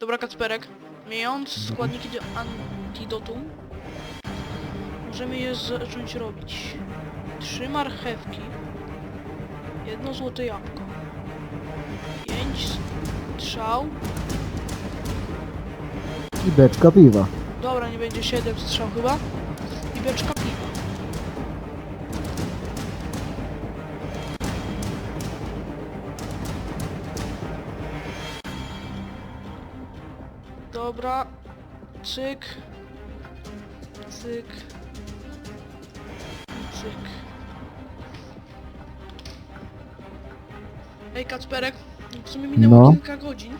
Dobra, Kacperek. Mając składniki do antidotum, możemy je zacząć robić. Trzy marchewki, jedno złote jabłko, pięć strzał, I beczka piwa. dobra, nie będzie siedem strzał chyba, i beczka Dobra, cyk, cyk, cyk. Ej Kacperek, w sumie minęło No. kilka godzin,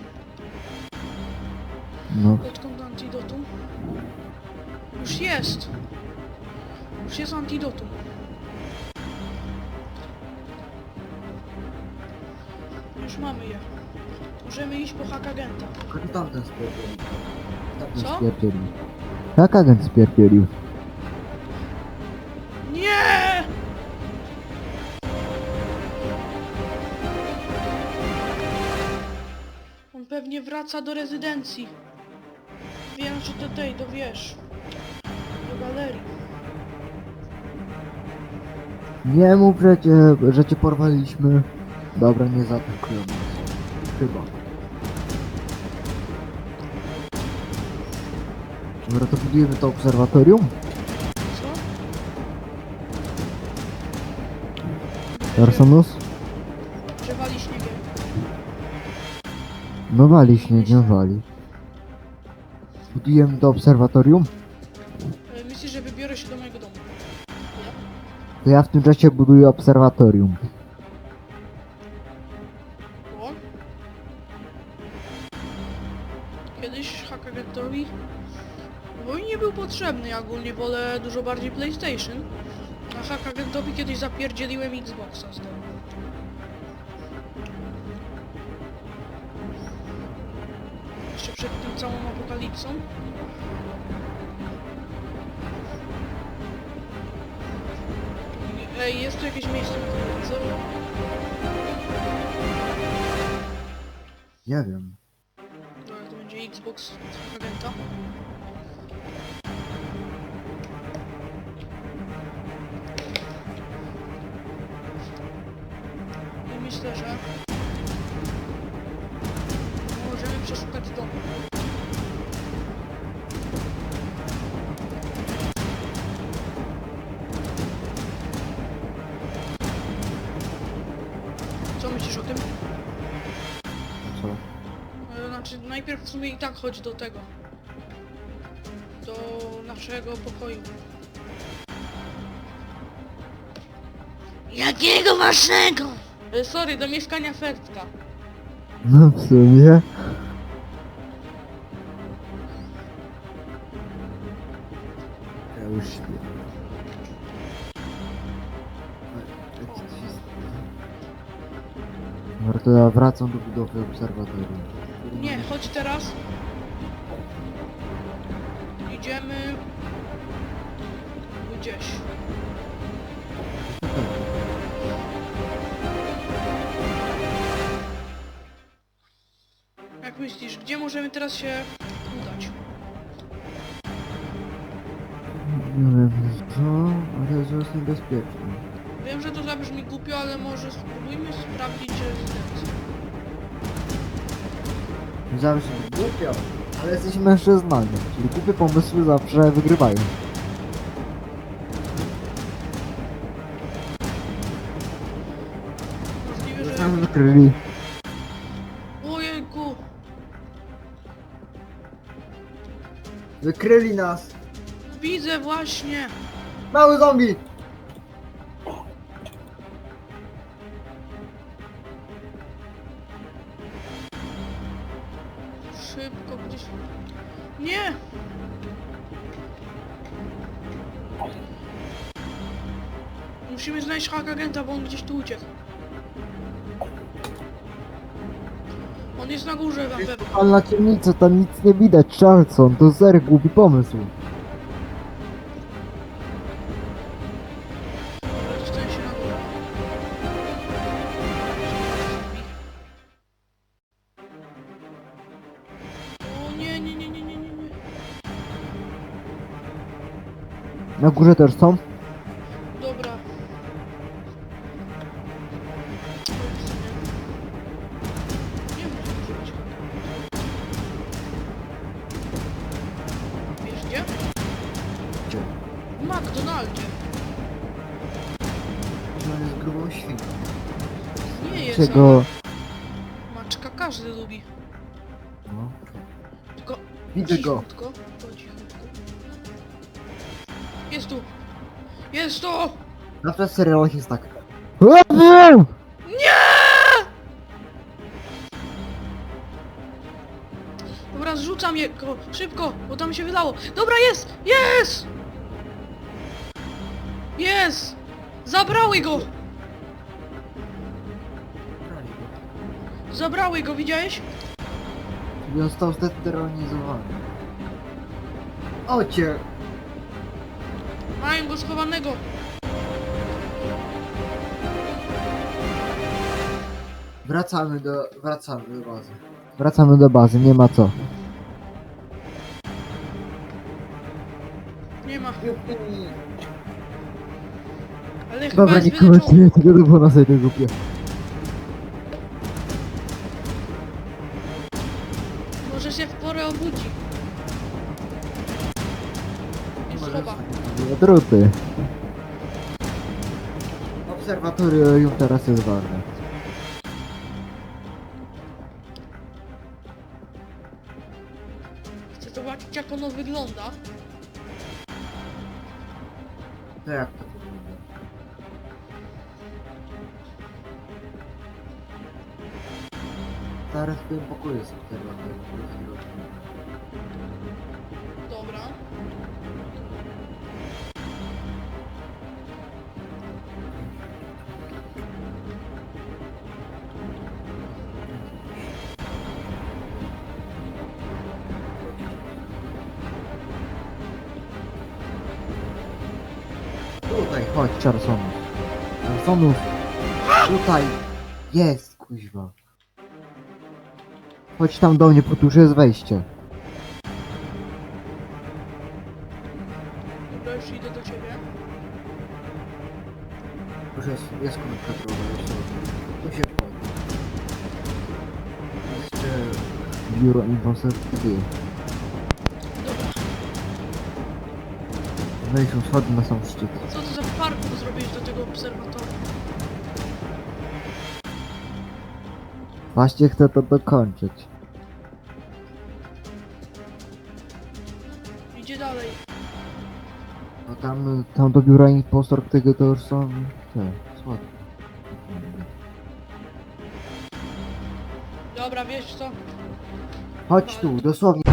No, odkąd antidotum. Już jest! Już jest antidotum. Już mamy je. Możemy iść po Hakagenta. Tamten spokój. Co? spierdzielił. Jak agent spierdzielił? Nie! On pewnie wraca do rezydencji. Wiem, że do tej, do wiesz. Do galerii. Nie mów, że cię, że cię porwaliśmy. Dobra, nie zaatakują nas. Chyba. Dobra, to budujemy to obserwatorium? Co? Personus? Że wali śniegiem. No wali śniegiem, wali. Budujemy to obserwatorium? E, Myślisz, że wybiorę się do mojego domu? To ja w tym czasie buduję obserwatorium. Potrzebny, ja ogólnie wolę dużo bardziej PlayStation. A Hakagentowi kiedyś zapierdzieliłem Xboxa z domu. Jeszcze przed tym całą apokalipsą. Ej, jest tu jakieś miejsce na telewizor? Nie wiem. Dobra, to będzie Xbox agenta. Myślę, że możemy przeszukać dom. Co myślisz o tym? Co? E, Znaczy, najpierw w sumie i tak chodź do tego. Do naszego pokoju. Jakiego waszego? E, sorry, do mieszkania Fertka. No w sumie. Ja już śpię. Dobra, to ja wracam do budowy obserwatorium. Nie, chodź teraz. Idziemy gdzieś. Myślisz, gdzie możemy teraz się udać? Nie wiem co, ale że jest niebezpieczne. Wiem, że to zabrzmi głupio, ale może spróbujmy sprawdzić rezydencję. Zawsze głupio, ale jesteśmy mężczyznami, czyli głupie pomysły zawsze wygrywają. Możliwe, że... Wykryli nas! Widzę właśnie! Mały zombie! Szybko gdzieś... Nie! Musimy znaleźć hak agenta, bo on gdzieś tu uciekł. On jest na górze na pewno. Palna ciemnica, tam nic nie widać, Charlson, to zer głupi pomysł. Na górze też są? McDonaldzie. To jest grubą świnką. Nie jest, Czego? ale Maczka każdy lubi. No. Tylko Widzę go. cichutko. To. Jest tu! Jest tu! Na w serialach jest tak. Nie! Dobra, zrzucam je szybko, bo tam się wylało. Dobra, jest! Jest! Jest! Zabrały go! Zabrały go, widziałeś? Czyli został zdeterminizowany. Ocie! Mają go schowanego. Wracamy do... wracamy do bazy. Wracamy do bazy, nie ma co. Nie ma. Ale chyba Dobra, jest nie wyleczony. komentuję tego, to było na sobie głupie. Może się w porę obudzi. I schowa. Druty. Obserwatorium. Teraz jest ważne. Chcę zobaczyć jak ono wygląda. To jak to Zaraz w tym pokoju jest. Dobra. Tutaj, Chodź, Charsonów. Charsonów! tutaj! Jest, kuźwa. Chodź tam do mnie, bo tu już jest wejście. Dobra, już idę do ciebie. Już jest, jest krótka droga, jeszcze. Tu się wchodzi. Jeszcze... Biuro Infoserwity. Dobra. Wejdź, schody na sam szczyt. Co to za parkour zrobiłeś do tego obserwatorium? Właśnie chcę to dokończyć. Idzie dalej. No tam, tam do biura impostor tego to już są te. Dobra, wiesz co? Chodź tu, dosłownie.